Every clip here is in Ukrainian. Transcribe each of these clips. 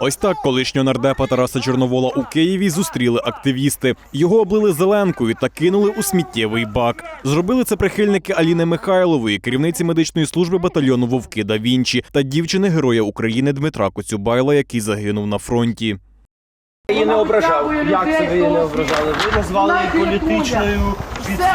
Ось так колишнього нардепа Тараса Чорновола у Києві зустріли активісти. Його облили зеленкою та кинули у сміттєвий бак. Зробили це прихильники Аліни Михайлової, керівниці медичної служби батальйону Вовки да Вінчі та дівчини Героя України Дмитра Коцюбайла, який загинув на фронті. Її не ображав. Як це ви її не ображали? Ви назвали її політичною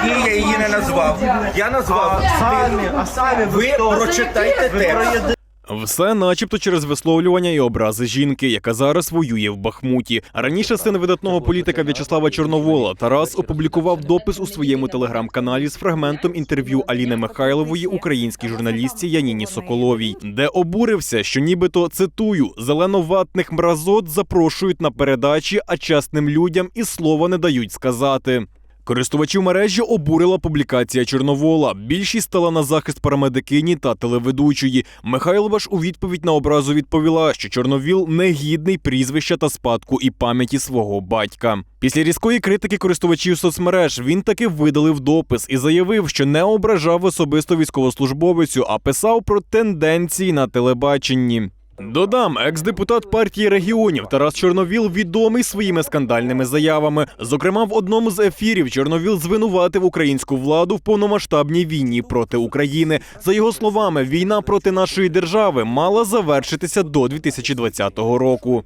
Ні, я її не назвав. Я назвав. самі, а самі ви, Ви прочитайте текст. Все, начебто, через висловлювання і образи жінки, яка зараз воює в Бахмуті. Раніше син видатного політика В'ячеслава Чорновола Тарас опублікував допис у своєму телеграм-каналі з фрагментом інтерв'ю Аліни Михайлової українській журналістці Яніні Соколовій, де обурився, що нібито цитую зеленоватних мразот запрошують на передачі, а чесним людям і слова не дають сказати. Користувачів мережі обурила публікація Чорновола. Більшість стала на захист парамедикині та телеведучої. Михайлова ж у відповідь на образу відповіла, що Чорновіл негідний прізвища та спадку і пам'яті свого батька. Після різкої критики користувачів соцмереж він таки видалив допис і заявив, що не ображав особисто військовослужбовицю, а писав про тенденції на телебаченні. Додам, екс-депутат партії регіонів Тарас Чорновіл відомий своїми скандальними заявами. Зокрема, в одному з ефірів Чорновіл звинуватив українську владу в повномасштабній війні проти України. За його словами, війна проти нашої держави мала завершитися до 2020 року.